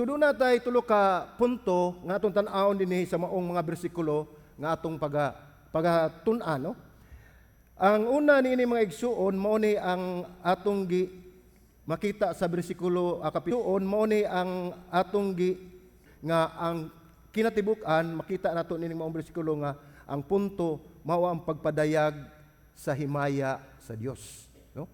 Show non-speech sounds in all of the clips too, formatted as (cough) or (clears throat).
So doon na tulo ka punto nga atong tan-awon dinhi sa maong mga bersikulo nga atong paga pagatun-an no. Ang una niini mga igsuon mao ni ang atong gi makita sa bersikulo uh, kapituon mao ni ang atong gi nga ang kinatibuk-an makita nato nining maong bersikulo nga ang punto mao ang pagpadayag sa himaya sa Dios no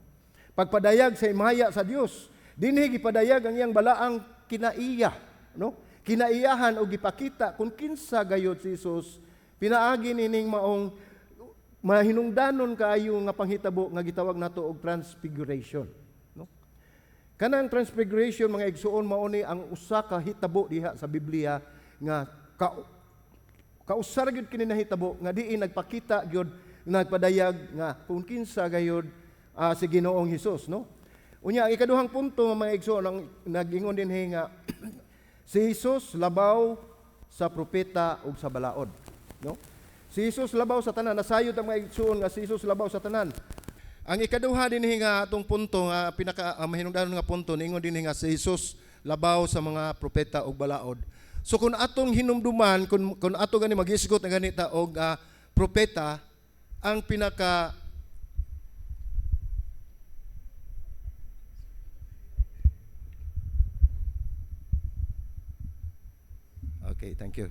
pagpadayag sa himaya sa Dios dinhi gipadayag ang iyang balaang kinaiya no? Kinaiyahan o gipakita kung kinsa gayod si Jesus. Pinaagi nining maong mahinungdanon kaayo nga panghitabo nga gitawag nato og transfiguration no? Kanang transfiguration mga igsuon mao ni ang usa ka hitabo diha sa Biblia nga ka, kausar gyud kini nahitabo nga diin nagpakita gyud nagpadayag nga kung kinsa gayod ah, si Ginoong Hesus no unya ang ikaduhang punto mga igsuon ang nagingon din nga (clears throat) si Jesus labaw sa propeta ug sa balaod no Si Jesus labaw sa tanan. Nasayod ang mga igsuon nga si Jesus labaw sa tanan. Ang ikaduha din nga atong punto nga pinaka uh, mahinungdanon nga punto ningon din nga si Jesus labaw sa mga propeta ug balaod. So kung atong hinumduman kung kung ato gani magisgot nga ganita og uh, propeta ang pinaka Okay, thank you.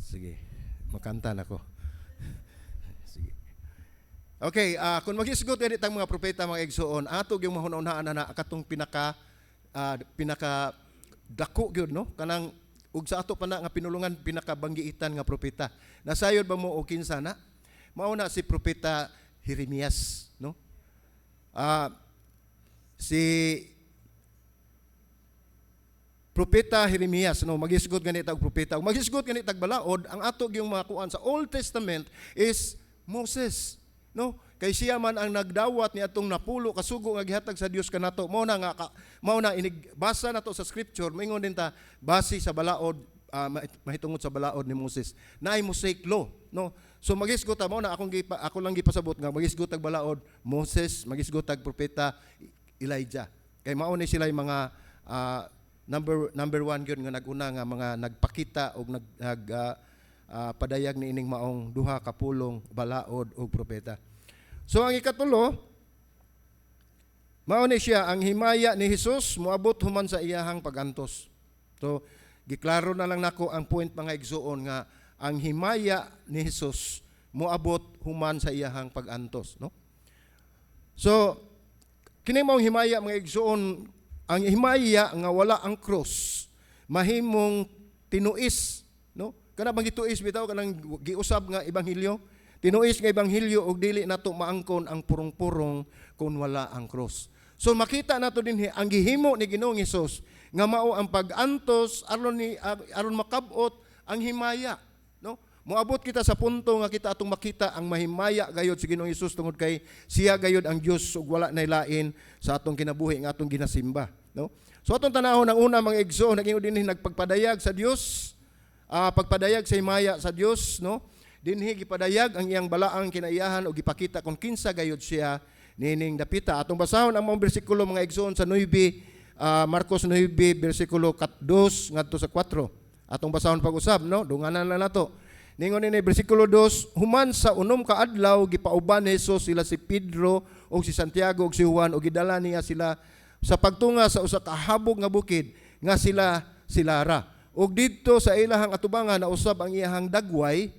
Sige makanta na ko. (laughs) Sige. Okay, uh, kung maghisgot edit ang mga propeta mga igsoon, ato yung mahunahunaan na katong pinaka uh, pinaka dako gyud no kanang ug sa ato pa na nga pinulungan pinakabanggiitan nga propeta. Nasayod ba mo o kinsa na? Mao na si propeta Jeremias, no? Ah uh, si propeta Jeremias no magisgot ganit og propeta. Magisgot ganit og balaod ang ato gyung mga kuan sa Old Testament is Moses no? Kay siya man ang nagdawat ni atong napulo kasugo nga gihatag sa Dios kanato mao na nga ka, mao na inigbasa nato sa scripture. Moingon din ta base sa balaod uh, mahitungod sa balaod ni Moses. Naay Mosaic law no? So magisgot mo na akong gipa, ako lang gipasabot nga magisgot og balaod Moses magisgot og propeta Elijah. Kay mao ni sila mga uh, number number one gyud nga naguna nga mga nagpakita og nag, nag uh, uh, padayag ni ining maong duha ka pulong balaod ug propeta. So ang ikatulo mao ni siya ang himaya ni Hesus moabot human sa iyahang pagantos. So giklaro na lang nako ang point mga igsuon nga ang himaya ni Hesus moabot human sa iyahang pagantos, no? So kini maong himaya mga igsuon ang himaya nga wala ang cross. Mahimong tinuis no? Kana bang gituis bitaw kanang giusab nga ebanghelyo? Tinuis nga ebanghelyo og dili nato maangkon ang purong-purong kung wala ang cross. So makita nato dinhi ang gihimo ni Ginoong Hesus nga mao ang pag-antos aron ni aron makabot ang himaya no Moabot kita sa punto nga kita atong makita ang mahimaya gayod si Ginoong Hesus tungod kay siya gayod ang Dios ug wala nay lain sa atong kinabuhi nga atong ginasimba, no? So atong tanahon ang una mga igso naging dinhi nagpagpadayag sa Dios, uh, pagpadayag sa himaya sa Dios, no? Dinhi gipadayag ang iyang balaang kinaiyahan ug gipakita kung kinsa gayod siya nining dapita. Atong basahon ang mga bersikulo mga igsoon sa 9 uh, ah, Marcos 9 bersikulo 2 ngadto sa 4. Atong basahon pag-usab, no? Dunganan lang nato. Ningon ni bersikulo 2, human sa unom ka adlaw gipauban ni Jesus sila si Pedro o si Santiago o si Juan o gidala niya sila sa pagtunga sa usa ka habog nga bukid nga sila silara. Og didto sa ilahang atubangan na usab ang iyahang dagway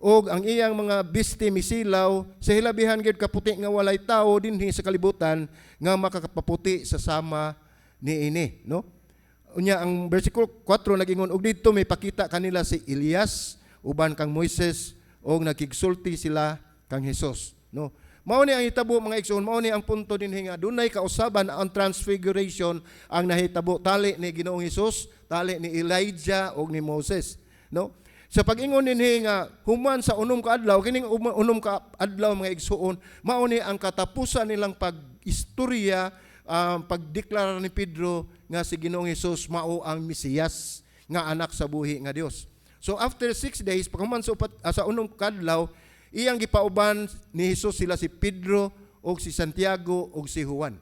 og ang iyang mga bisti misilaw sa hilabihan gid kaputi nga walay tawo dinhi sa kalibutan nga makakapaputi sa sama ni ini, no? Unya ang bersikulo 4 nagingon og didto may pakita kanila si Elias uban kang Moises o nagkigsulti sila kang Hesus no? Mao ni ang hitabo mga igsoon mao ni ang punto din nga dunay kausaban ang transfiguration ang nahitabo tali ni Ginoong Hesus tali ni Elijah o ni Moses no? Sa pag-ingon ninhi nga human sa unom ka adlaw kining unom ka adlaw mga igsoon mao ni ang katapusan nilang pag-istorya um, pagdeklara ni Pedro nga si Ginoong Hesus mao ang Mesiyas nga anak sa buhi nga Dios So after six days, pagkaman sa, upat, uh, sa unong kadlaw, iyang gipauban ni Jesus sila si Pedro o si Santiago o si Juan.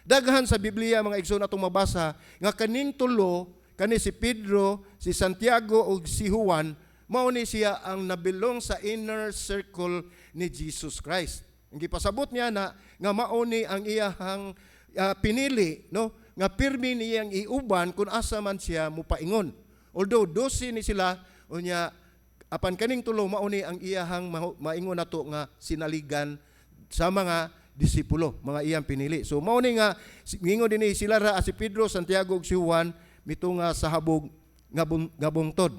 Daghan sa Biblia mga igsoon atong mabasa nga kaning tulo kani si Pedro, si Santiago ug si Juan mao ni siya ang nabilong sa inner circle ni Jesus Christ. Ang gipasabot niya na nga mao ni ang iyahang ah, pinili no nga pirmi niyang iuban kung asa man siya mupaingon. Although 12 ni sila unya apan kaning tulo mao ni ang iyahang maingon nato nga sinaligan sa mga disipulo, mga iyang pinili. So mao ni nga mingon dinhi sila ra si Pedro, Santiago ug si Juan mitunga sa habog nga nga bungtod.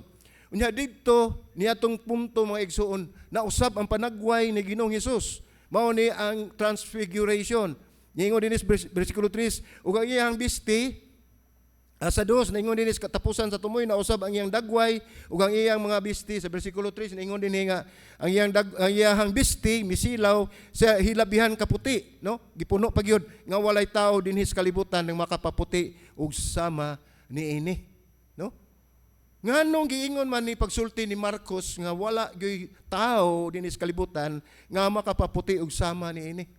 Unya didto niatong punto mga igsuon na usab ang panagway ni Ginoong Hesus. Mao ni ang transfiguration. Sa vers- versikulo 3 ug ang iyang bisti Ah, sa dos, naingon din is katapusan sa tumoy na usab ang iyang dagway ug ang iyang mga bisti. Sa bersikulo 3 naingon din nga ang iyang dag, ang iyang bisti misilaw sa hilabihan kaputi no? Gipuno pagyud nga walay tao dinhi sa kalibutan ng makapaputi ug sama niini no? Nganong giingon man ni pagsulti ni Marcos nga wala gyud tao dinhi sa kalibutan nga makapaputi ug sama niini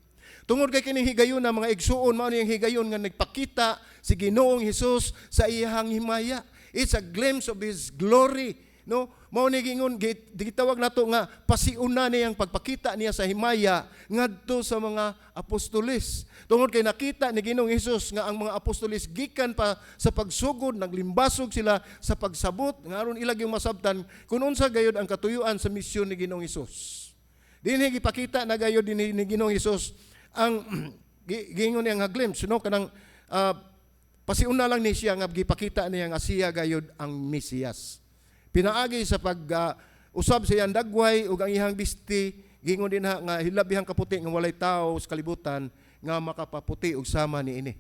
Tungod kay kining higayon na mga igsuon mao niyang higayon nga nagpakita si Ginoong Hesus sa iyang himaya. It's a glimpse of his glory. No, mao ni gingon git- gitawag nato nga pasiuna niyang pagpakita niya sa himaya ngadto sa mga apostoles. Tungod kay nakita ni Ginoong Hesus nga ang mga apostoles gikan pa sa pagsugod naglimbasog sila sa pagsabot ngaron ilag yung masabtan kun unsa gayud ang katuyuan sa misyon ni Ginoong Hesus. Dinhi gipakita na gayud dinhi ni Ginoong Hesus ang (clears throat) gi- giingon niya nga glimpse no kanang ah, pasiuna lang ni siya nga gipakita niya nga siya gayud ang Mesiyas. Pinaagi sa pag ah, usab sa iyang dagway ug ang iyang bisti gingon din ha nga hilabihang kaputi nga walay tao sa kalibutan nga makapaputi ug sama niini.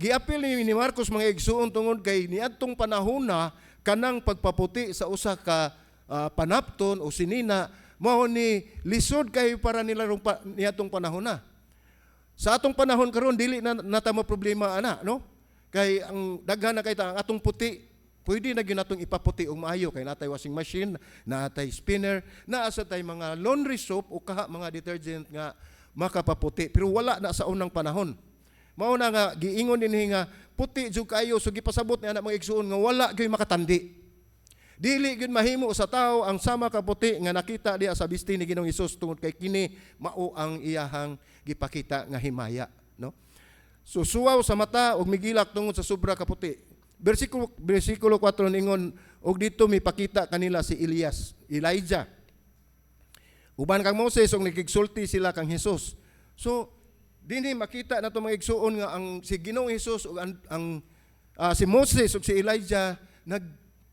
Giapil ni, ni Marcos mga igsuon tungod kay niadtong panahona kanang pagpaputi sa usa ka ah, panapton o sinina mao ni lisod kay para nila niadtong panahon na. Sa atong panahon karon dili na natamo problema ana, no? Kay ang daghan na kay ta ang atong puti pwede na gyud natong ipaputi og maayo kay natay washing machine, natay spinner, naa sa tay mga laundry soap o kaha mga detergent nga makapaputi pero wala na sa unang panahon. Mao na nga giingon dinhi nga puti jud kayo so gipasabot ni anak mga igsuon nga wala gyud makatandi. Dili gyud mahimo sa tao ang sama ka puti nga nakita diha sa bisti ni Ginoong Hesus tungod kay kini mao ang iyahang gipakita nga himaya, no? Susuwaw sa mata ug migilak tungod sa sobra ka puti. Bersikulo bersikulo 4 ningon ug dito mipakita kanila si Elias, Elijah. Uban kang Moses ug nagigsulti sila kang Hesus. So dinhi makita nato mga igsuon nga ang si Ginoong Hesus ug ang, ang ah, si Moses ug si Elijah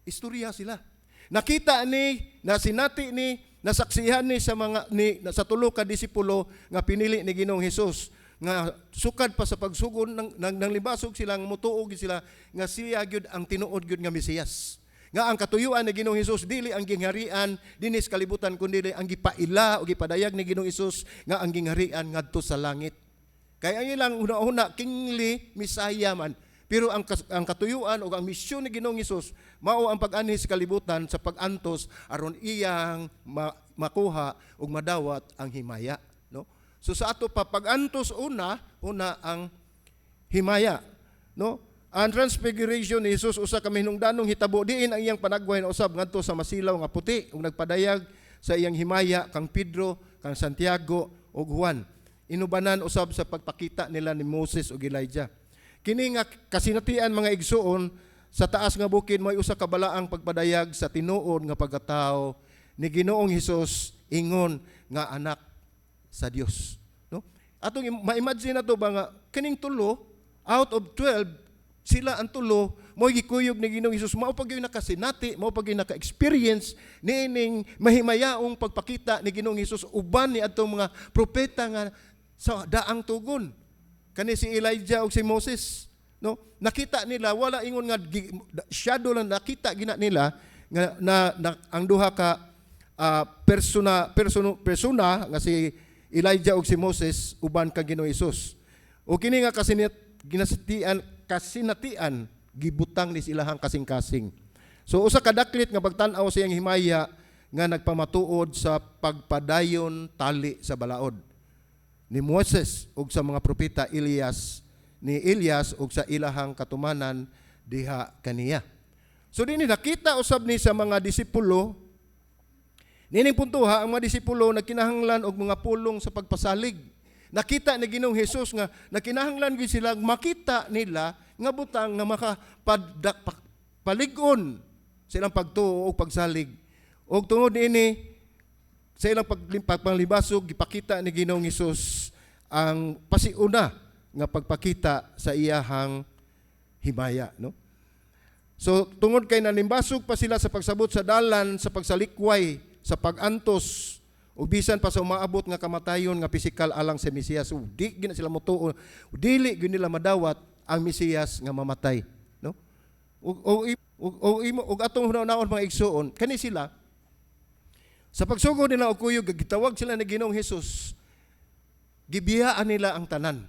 nag-istorya sila. Nakita ni, na sinati ni, nasaksihan ni sa mga ni sa tulo ka disipulo nga pinili ni Ginoong Hesus nga sukad pa sa pagsugod ng, ng, ng libasog silang mutuog sila nga siya gyud ang tinuod gyud nga Mesiyas. Nga ang katuyuan ni Ginoong Hesus dili ang gingharian dinis kalibutan kundi ang gipaila o gipadayag ni Ginoong Hesus nga ang gingharian ngadto sa langit. Kaya ang ilang una-una kingli misaya man. Pero ang, ang katuyuan o ang misyon ni Ginoong Hesus mao ang pag-anis sa kalibutan sa pag-antos aron iyang ma- makuha ug madawat ang himaya, no? So sa ato pa pag-antos una, una ang himaya, no? Ang transfiguration ni Jesus usa ka hinungdanong hitabo diin ang iyang panagway na usab ngadto sa masilaw nga puti ug nagpadayag sa iyang himaya kang Pedro, kang Santiago ug Juan. Inubanan usab sa pagpakita nila ni Moses ug Elijah. Kini nga kasinatian mga igsuon sa taas nga bukid may usa ka balaang pagpadayag sa tinuod nga pagkatao ni Ginoong Hesus ingon nga anak sa Dios. No? Atong im- ma-imagine nato ba nga kining tulo out of 12 sila ang tulo mo gikuyog ni Ginoong Hesus mao pag yung nakasinati mao pag yung naka-experience niining mahimayaong pagpakita ni Ginoong Hesus uban ni atong mga propeta nga sa daang tugon kani si Elijah ug si Moses no? Nakita nila wala ingon nga shadow lang nakita gina nila nga na, na- ang duha ka ah, persona persona persona nga si Elijah ug si Moses uban ka Ginoong Hesus o kini nga kasinat ginasitian kasinatian gibutang ni silahang kasing-kasing. So usa ka daklit nga pagtan-aw sa iyang himaya nga nagpamatuod sa pagpadayon tali sa balaod ni Moses ug sa mga propeta Elias ni Elias ug sa ilahang katumanan diha kaniya. So dinhi nakita usab ni sa mga disipulo Nining puntuha ang mga disipulo nagkinahanglan og mga pulong sa pagpasalig. Nakita ni Ginoong Hesus nga nakinahanglan gyud sila makita nila nga butang nga makapadak pa- paligon silang pagtuo og pagsalig. Og tungod ini sa ilang pagpanglibasog gipakita ni Ginoong Hesus ang pasiuna nga pagpakita sa iyahang himaya, no? So tungod kay nalimbasog pa sila sa pagsabot sa dalan, sa pagsalikway, sa pagantos, o bisan pa sa umaabot nga kamatayon nga pisikal alang sa Mesiyas. O, di gina sila motuo, dili gyud nila madawat ang Mesiyas nga mamatay, no? O o, o, o, imo- og atong hunaon mga igsuon, kani sila sa pagsugod nila og kuyog gitawag sila ni Ginoong Hesus. Gibiyaan nila ang tanan.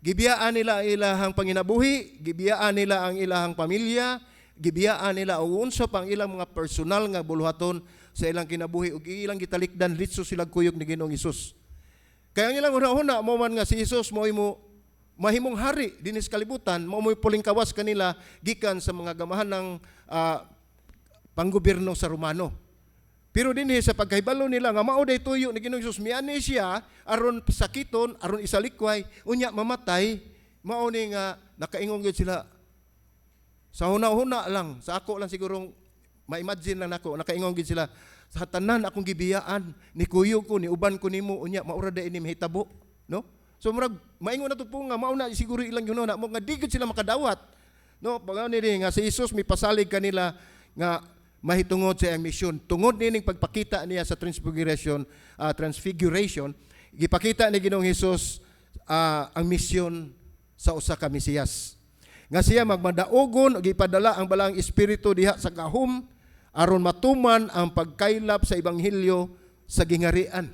Gibiyaan nila ang ilahang panginabuhi, gibiyaan nila ang ilahang pamilya, gibiyaan nila og unsa pang ilang mga personal nga buluhaton sa ilang kinabuhi ug ilang gitalikdan litso sila kuyog ni Ginoong Hesus. Kaya ang ilang una-una mo man nga si Hesus mo mo mahimong hari dinis kalibutan, mao mo'y puling kawas kanila gikan sa mga gamahan ng ah, panggobyerno sa Romano. Pero dinhi sa pagkahibalo nila nga mao day tuyo ni Ginoong Hesus miani siya aron sakiton aron isalikway unya mamatay mao ni nga nakaingon gyud sila sa huna-huna lang sa ako lang siguro ma-imagine lang nako nakaingon gyud sila sa tanan akong gibiyaan ni kuyo ko ni uban ko nimo unya maura day ini mahitabo no? So murag maingon na to po nga mao na siguro ilang yun na mo nga di sila makadawat no? Pagaw ni nga si Jesus may pasalig kanila nga mahitungod sa iyang misyon. Tungod nining pagpakita niya sa transfiguration, ah, transfiguration, gipakita ni Ginoong Hesus ah, ang misyon sa usa ka Mesiyas. Nga siya magmadaogon ug ipadala ang balang espiritu diha sa gahom aron matuman ang pagkaylap sa ebanghelyo sa gingarian.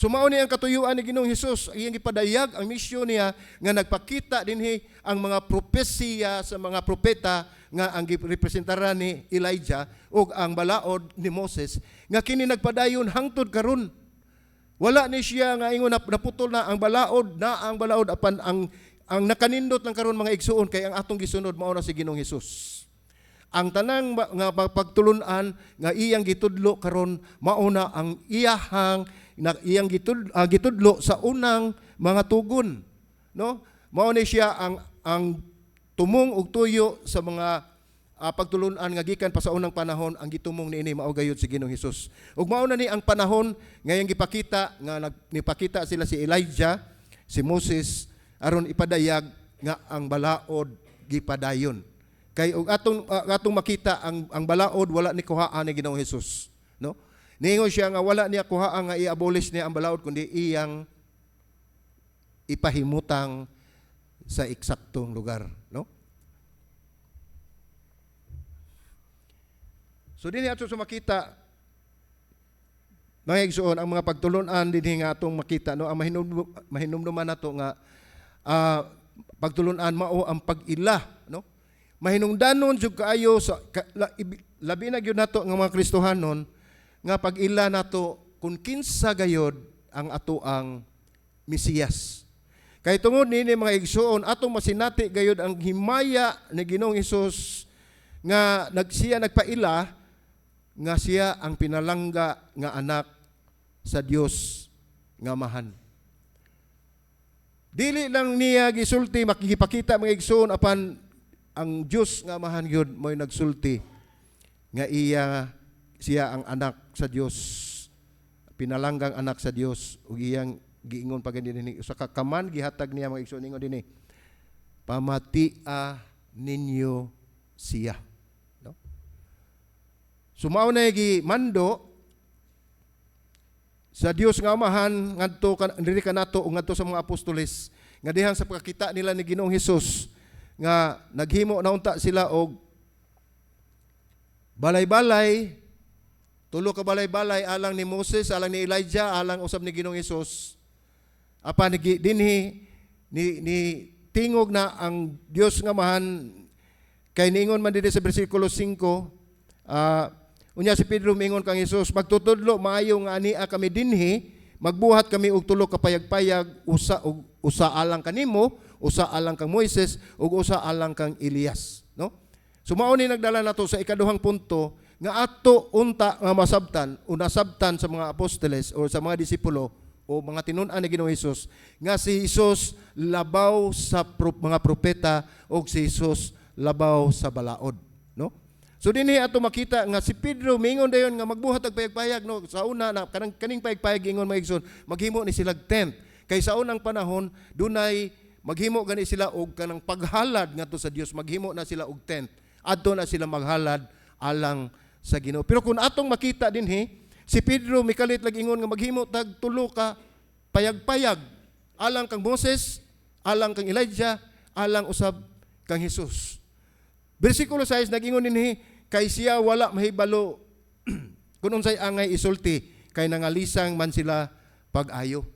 Sumao ni ang katuyuan ni Ginoong Hesus, iyang ipadayag ang misyon niya nga nagpakita dinhi ang mga propesiya sa mga propeta nga ang girepresentara ni Elijah ug ang balaod ni Moses nga kini nagpadayon hangtod karon. Wala ni siya nga ingon na naputol na ang balaod na ang balaod apan ang ang nakanindot ng karon mga igsuon kay ang atong gisunod mao na si Ginoong Hesus. Ang tanang nga pagtulunan nga iyang gitudlo karon mauna ang iyahang na iyang gitud, ah, gitudlo sa unang mga tugon, no? Mao ni siya ang ang tumong ug tuyo sa mga ah, pagtulunan nga gikan pa sa unang panahon ang gitumong niini mao gayud si Ginoong Hesus. Ug mao na ni ang panahon nga iyang gipakita nga nagpakita sila si Elijah, si Moses aron ipadayag nga ang balaod gipadayon. Kay og atong uh, atong makita ang ang balaod wala ni kuhaan ni Ginoong Hesus? Ningon siya nga wala niya kuhaan nga i-abolish niya ang balaod kundi iyang ipahimutang sa eksaktong lugar, no? So dinhi ato sa makita mga igsuon ang mga pagtulunan dinhi nga atong makita no? Ang mahinom mahinumduman nato nga ah, pagtulunan mao ang pag-ila no? Mahinungdanon jud kaayo sa ka, labi na gyud nato nga mga Kristohanon nga pag-ila nato kung kinsa gayod ang ato ang Mesiyas. Kay tungod nini mga igsuon atong masinati gayod ang himaya ni Ginoong Hesus nga nagsiya nagpaila nga siya ang pinalangga nga anak sa Dios nga mahan. Dili lang niya gisulti makikipakita mga igsoon apan ang Dios nga mahan gyud mo'y nagsulti nga iya siya ang anak sa Dios pinalanggang anak sa Dios ug iyang giingon pa gani usa ka kaman gihatag niya mga igsoon. Ingon dinhi pamatia ninyo siya. No? Sumao na gi mando sa Dios nga amahan ngadto diri kanato ug ngadto sa mga apostoles nga dihang sa pagkakita nila ni Ginoong Hesus nga naghimo na unta sila og balay-balay tulo ka balay-balay alang ni Moses alang ni Elijah alang usab ni Ginoong Hesus apan nigi dinhi ni, ni tingog na ang Dios nga mahan. Kay niingon man dito sa bersikulo 5 ah Unya si Pedro mingon kang Hesus, magtutudlo maayo nga ania kami dinhi, magbuhat kami og tulo ka payag-payag usa og usa alang kanimo, usa alang kang Moises ug usa alang kang Elias, no? So mao ni nagdala nato sa ikaduhang punto nga ato unta nga masabtan o nasabtan sa mga apostoles o sa mga disipulo o mga tinun-an ni Ginoong Hesus nga si Hesus labaw sa pro- mga propeta o si Hesus labaw sa balaod, no? So dinhi ato makita nga si Pedro mingon dayon nga magbuhat og payag-payag no? Sa una na kanang kaning payag-payag ingon maigsoon maghimo ni sila tent. Kay sa unang panahon dunay maghimo gani sila og kanang paghalad ngadto sa Dios maghimo na sila og tent. Adto na sila maghalad alang sa Ginoo pero kung atong makita dinhi si Pedro mikalit lag ingon nga maghimo tag tulo ka payag-payag alang kang Moses alang kang Elijah alang usab kang Hesus Versikulo 6 nagingon dinhi kay siya wala mahibalo (clears throat) kung unsay angay isulti kay nangalisang man sila pag-ayo.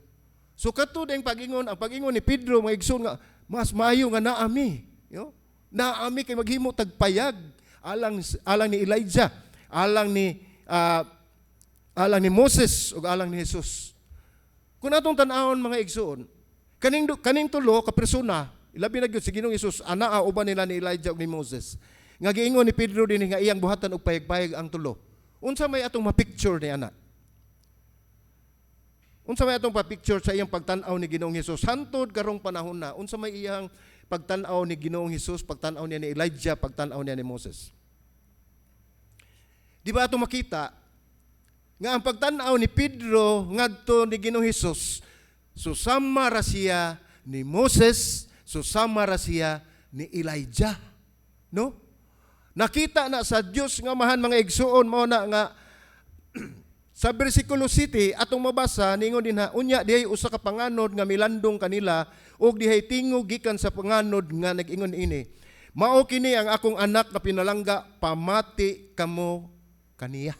So kato ding pagingon ang pagingon ni Pedro mga igsoon nga mas maayo nga naami, yo. Naami kay maghimo tagpayag alang alang ni Elijah, alang ni ah, alang ni Moses ug alang ni Jesus. Kung atong tan-awon mga igsoon, kaning kaning tulo ka persona, ilabi na gyud si Ginoong Hesus ana uban nila ni Elijah ug ni Moses. Nga giingon ni Pedro dinhi nga iyang buhatan og payag-payag ang tulo. Unsa may atong ma-picture ni ana? Unsa may atong pa-picture sa iyang pagtan-aw ni Ginoong Hesus hantod karong panahon na? Unsa may iyang pagtan-aw ni Ginoong Hesus, pagtan-aw niya ni Elijah, pagtan-aw niya ni Moses? Di ba ato makita nga ang pagtan-aw ni Pedro ngadto ni Ginoong Hesus susama ra siya ni Moses, susama ra siya ni Elijah. No? Nakita na sa Dios nga mahan mga igsuon mao na nga (clears throat) sa bersikulo 7 atong mabasa ningon dinha unya dihay usa ka panganod nga milandong kanila ug dihay tingog gikan sa panganod nga nag-ingon ini. Mao kini ang akong anak na pinalangga pamati kamo kaniya.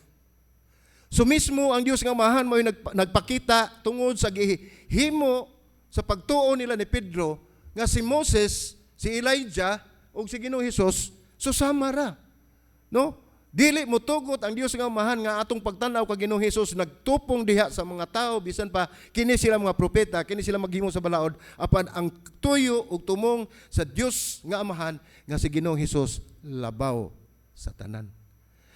So mismo ang Dios nga mahan mo nagpa- nagpakita tungod sa gihimo sa pagtuo nila ni Pedro nga si Moses, si Elijah ug si Ginoong Hesus susama ra. No? Dili mo tugot ang Dios nga mahan nga atong pagtanaw kag Ginoong Hesus nagtupong diha sa mga tao bisan pa kini sila mga propeta, kini sila maghimo sa balaod apan ang tuyo ug tumong sa Dios nga amahan nga si Ginoong Hesus labaw sa tanan.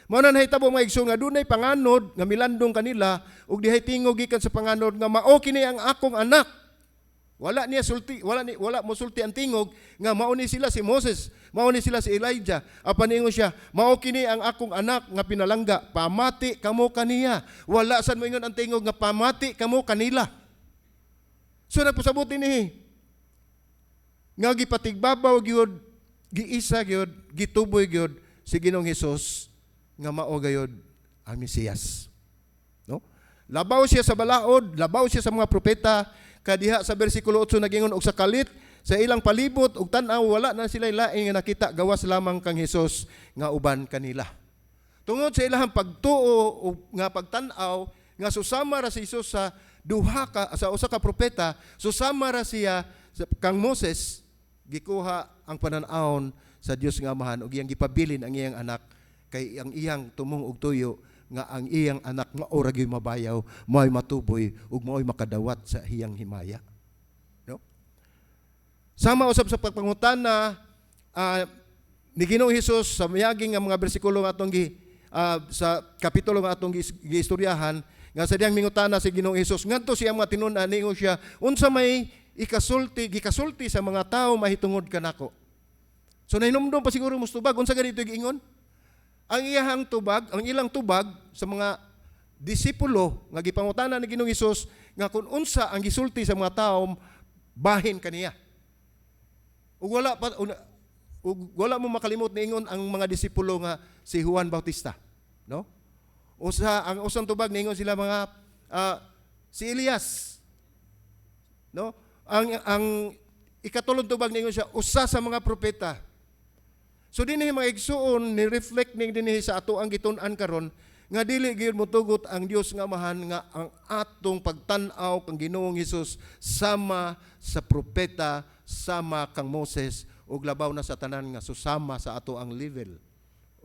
Mao na nahitabo mga igsoon nga dunay panganod nga milandong kanila ug dihay tingog gikan sa panganod nga mao kini ang akong anak. Wala niya sulti, wala ni wala mo sulti ang tingog nga mao ni sila si Moses, mao ni sila si Elijah. Apan ingon siya, mao kini ang akong anak nga pinalangga, pamati kamo kaniya. Wala sad mo ingon ang tingog nga pamati kamo kanila. So nagpasabot ni nga gipatigbabaw gyud, giisa gyud, gituboy gyud si Ginoong Hesus nga mao gayud ang Mesiyas. No? Labaw siya sa balaod, labaw siya sa mga propeta, kadiha sa bersikulo 8 nagingon og sa kalit sa ilang palibot ug tan-aw wala na sila lain nga nakita gawas lamang kang Hesus nga uban kanila. Tungod sa ilang pagtuo ug nga pagtan-aw nga susama ra si Hesus sa duha ka sa usa ka propeta, susama ra siya kang Moses gikuha ang pananawon sa Dios nga amahan ug iyang gipabilin ang iyang anak kay ang iyang tumong og tuyo nga ang iyang anak nga ora gyud mabayaw mao'y matuboy ug mao'y makadawat sa iyang himaya. No? Sama usab sa pagpangutana ah, ni Ginoong Hesus sa mayaging nga mga bersikulo nga atong gi ah, sa kapitulo nga atong gi- giistoryahan nga sa diyang mingutana si Ginoong Hesus ngadto siya mga tinun-an ningon siya unsa may ikasulti gikasulti sa mga tao mahitungod kanako So nahinumdum pa siguro mus tubag unsa ganito giingon? Ang iyahang tubag, ang ilang tubag sa mga disipulo nga gipangutana ni Ginoong Hesus nga kung unsa ang gisulti sa mga tao bahin kaniya. Ug wala pa ug wala mo makalimot niingon ang mga disipulo nga si Juan Bautista, no? Usa ang usang tubag niingon sila mga ah, si Elias. No? Ang ang ikatulong tubag niingon siya usa sa mga propeta. So dinhi mga igsuon ni reflect ning dinhi sa ato ang gitun-an karon nga dili gyud motugot ang Dios nga mahan nga ang atong pagtan-aw kang Ginoong Hesus sama sa propeta sama kang Moses ug labaw na sa tanan nga susama sa ato ang level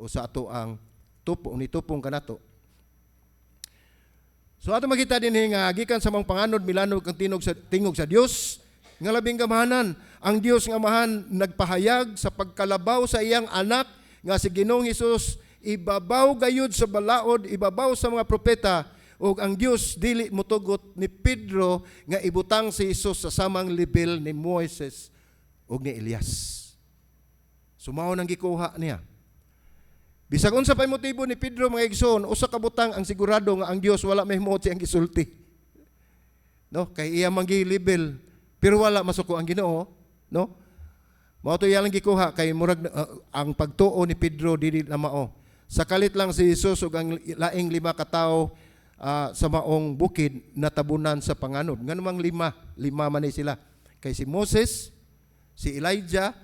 o sa ato ang tupo ni tupong kanato. So ato makita din nga gikan sa mga panganod milanod kang tinog sa tingog sa Dios nga labing gamahanan ang Dios nga Amahan nagpahayag sa pagkalabaw sa iyang anak nga si Ginoong Hesus ibabaw gayud sa balaod, ibabaw sa mga propeta ug ang Dios dili motugot ni Pedro nga ibutang si Hesus sa samang level ni Moises ug ni Elias. Sumaw nang gikuha niya. Bisag unsa pay motibo ni Pedro mga igsoon, usa ka butang ang sigurado nga ang Dios wala may moot siyang gisulti. No, kay iya man level pero wala masuko ang Ginoo, no? Mao to iya lang gikuha kay murag uh, ang pagtuo ni Pedro dili na mao. Sakalit lang si Jesus ug ang laing lima ka tawo ah, sa maong bukid natabunan sa panganod. Nganong lima, lima man ni sila. Kay si Moses, si Elijah,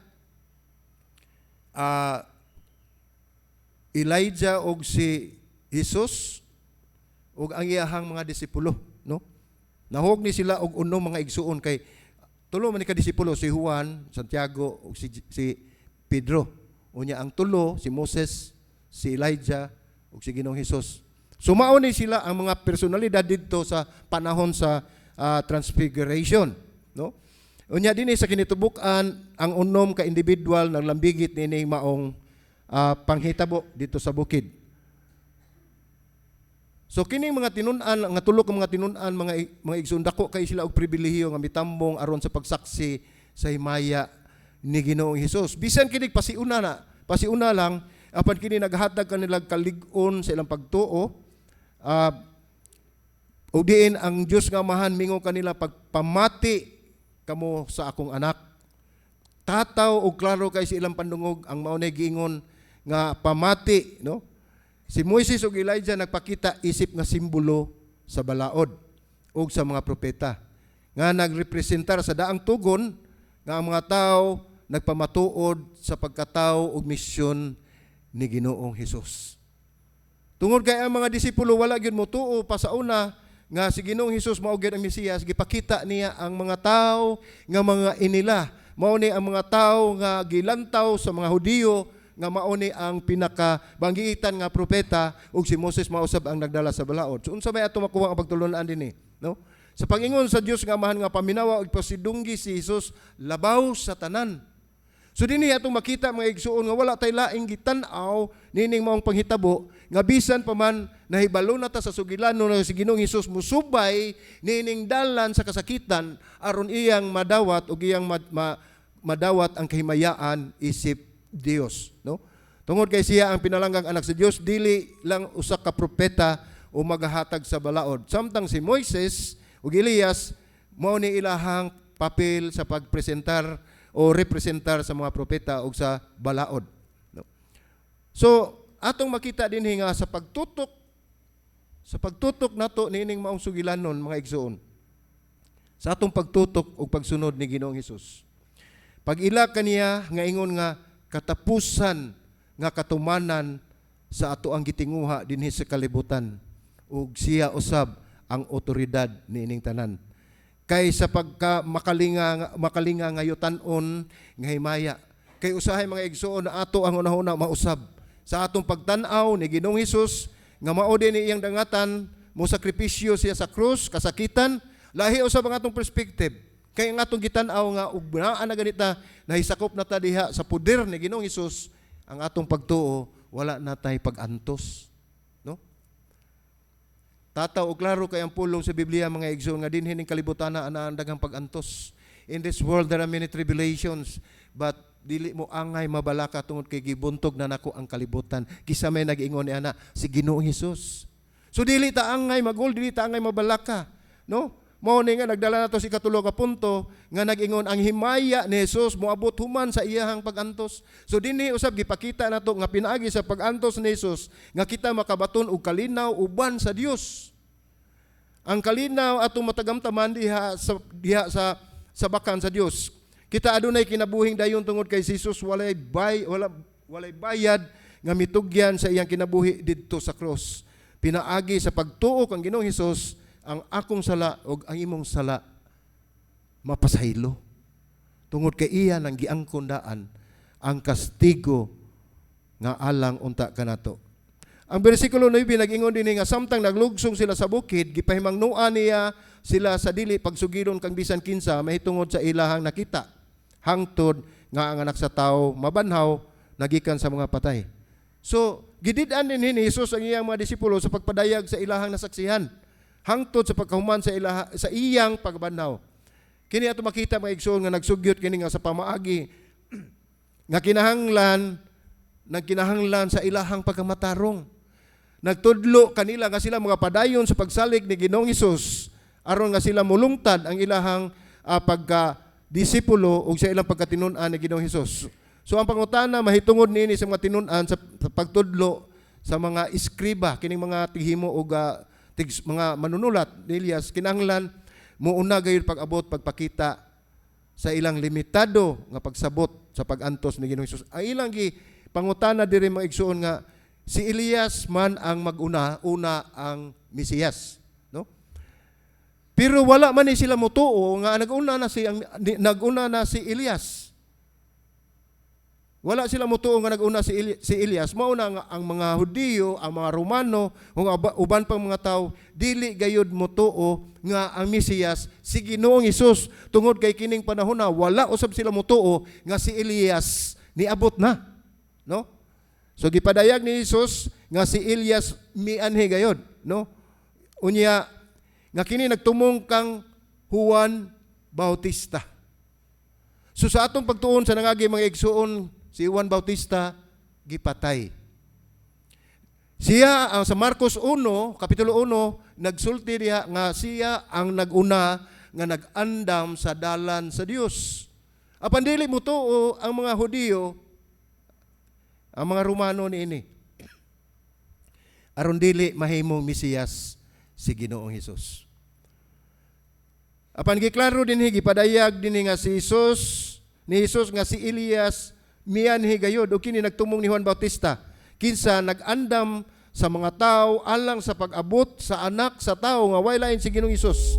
ah, Elijah og si Jesus ug ang iyahang mga disipulo, no? Nahog ni sila og unom mga igsuon kay tulo man ni ka disipulo si Juan, Santiago ug si, si Pedro. Unya ang tulo si Moses, si Elijah ug si Ginoong Hesus. Sumao ni sila ang mga personalidad didto sa panahon sa ah, transfiguration, no? Unya dinhi sa kinitubukan ang unom ka individual nang lambigit nining maong ah, panghitabo dito sa bukid. So kining mga tinunan nga tulo ka mga tinunan mga mga igsoon dako kay sila og pribilehiyo nga mitambong aron sa pagsaksi sa himaya ni Ginoong Hesus. Bisan kini pasiuna na, pasiuna lang apan kini naghatag kanila kalig-on sa ilang pagtuo. ah ug diin ang Dios nga mahan mingo kanila pagpamati kamo sa akong anak. Tataw og klaro kay sa ilang pandungog ang mao giingon nga pamati, no? Si Moises ug Elijah nagpakita isip nga simbolo sa balaod ug sa mga propeta nga nagrepresentar sa daang tugon nga ang mga tao nagpamatuod sa pagkatao ug misyon ni Ginoong Hesus. Tungod kay ang mga disipulo wala gyud motuo pa sa una nga si Ginoong Hesus mao gyud ang Mesiyas gipakita niya ang mga tao nga mga inila mao ni ang mga tao nga gilantaw sa mga Hudiyo nga mao ni ang pinaka banggiitan nga propeta ug si Moses mausab ang nagdala sa balaod. So unsa may ato makuha ang pagtulunan dinhi, no? Sa pangingon sa Dios nga amahan nga paminawa ug pasidunggi si Jesus labaw sa tanan. So dinhi atong makita mga igsuon nga wala tay laing gitan-aw nining maong panghitabo nga bisan pa man nahibalo na ta sa sugilanon nga si Ginoong Hesus musubay nining dalan sa kasakitan aron iyang madawat ug iyang mad- ma- madawat ang kahimayaan isip Dios, no? Tungod kay siya ang pinalanggang anak sa Dios, dili lang usa ka propeta o magahatag sa balaod. Samtang si Moises ug Elias mao ni ilahang papel sa pagpresentar o representar sa mga propeta ug sa balaod. No? So, atong makita din nga sa pagtutok sa pagtutok nato nining maong sugilanon mga igsoon. Sa atong pagtutok ug pagsunod ni Ginoong Hesus. Pag ila kaniya nga ingon nga katapusan nga katumanan sa ato ang gitinguha dinhi sa kalibutan. Ug siya usab ang otoridad niining tanan. Kay sa pagka makalinga makalinga nga yutan-on nga himaya kay usahay mga igsoon na ato ang unahuna mausab. Sa atong pagtan-aw ni Ginoong Hesus nga mao din iyang dangatan mo sakripisyo siya sa krus kasakitan. Lahi usab ang atong perspective kay ang atong gitan-aw nga ug naa na ganita nahisakop na ta diha sa poder ni Ginoong Hesus ang atong pagtuo wala na tay pag-antos no Tataw og klaro kay ang pulong sa Biblia mga igsoon nga dinhi ning kalibutan na anaan daghang pag-antos. In this world there are many tribulations, but dili mo angay mabalaka tungod kay gibuntog na nako ang kalibutan. Kisa may nag-ingon ni ana si Ginoong Hesus. So dili ta angay magol, dili ta angay mabalaka, no? Mao ni nga nagdala nato si katulo ka punto nga nag-ingon ang himaya ni Jesus moabot human sa iyahang pag-antos. So dinhi usab gipakita nato nga pinaagi sa pag-antos ni Jesus nga kita makabaton og kalinaw uban sa Dios. Ang kalinaw atong matagamtaman diha sa diha sa sa bakan sa Dios. Kita adunay kinabuhing dayon tungod kay Jesus walay bay wala walay bayad nga mitugyan sa iyang kinabuhi didto sa cross. Pinaagi sa pagtuo kang Ginoong Hesus ang akong sala ug ang imong sala mapasaylo. Tungod kay iya nang giangkon daan ang kastigo nga alang unta kanato. Ang bersikulo 9 nag-ingon din nga samtang naglugsong sila sa bukid gipahimangnuan niya sila sa dili pagsugilon kang bisan kinsa mahitungod sa ilahang nakita. hangtod nga ang anak sa tao mabanhaw nagikan sa mga patay. So, gidid-an din ni Jesus ang iyang mga disipulo sa pagpadayag sa ilahang nasaksihan hangtod sa pagkahuman sa ilaha, sa iyang pagbanhaw. Kini ato makita mga igsoon nga nagsugyot kini nga sa pamaagi nga kinahanglan nagkinahanglan sa ilahang pagkamatarong. Nagtudlo kanila nga sila mga padayon sa pagsalig ni Ginoong Hesus aron nga sila mulungtad ang ilahang ah, pagka disipulo ug sa ilang pagkatinunan ni Ginoong Hesus. So ang pangutana mahitungod niini sa mga tinunan sa, pagtudlo sa mga iskriba kining mga tighimo ug ah, tig, mga manunulat ni Elias kinahanglan muuna gayud pag-abot pagpakita sa ilang limitado nga pagsabot sa pag-antos ni Ginoong Hesus. Ang ilang gi pangutana diri mga igsuon nga si Elias man ang maguna una ang Mesiyas, no? Pero wala man ni sila mutuo nga naguna na si ang, naguna na si Elias. Wala sila mutuo nga naguna si, Eli- si Elias. Mao na nga ang mga Hudiyo, ang mga Romano, aba- uban pang mga tao dili gayud mutuo nga ang Mesiyas si Ginoong Hesus tungod kay kining panahon na wala usab sila mutuo nga si Elias niabot na. No? So gipadayag ni Jesus nga si Elias mianhi gayod, no? Unya nga kini nagtumong kang Juan Bautista. So sa atong pagtuon sa nangagi mga igsuon si Juan Bautista gipatay. Siya ang sa Marcos 1, kapitulo 1, nagsulti diha nga siya ang naguna nga nag-andam sa dalan sa Dios. Apan dili mo tuo ang mga Hudiyo ang mga Romano niini. Aron dili mahimong Mesiyas si Ginoong Hesus. Apan giklaro din higi padayag din nga si Hesus ni Hesus nga si Elias miyan higayod o kini nagtumong ni Juan Bautista. Kinsa nag-andam sa mga tao alang sa pag-abot sa anak sa tao nga way lain si Ginoong Hesus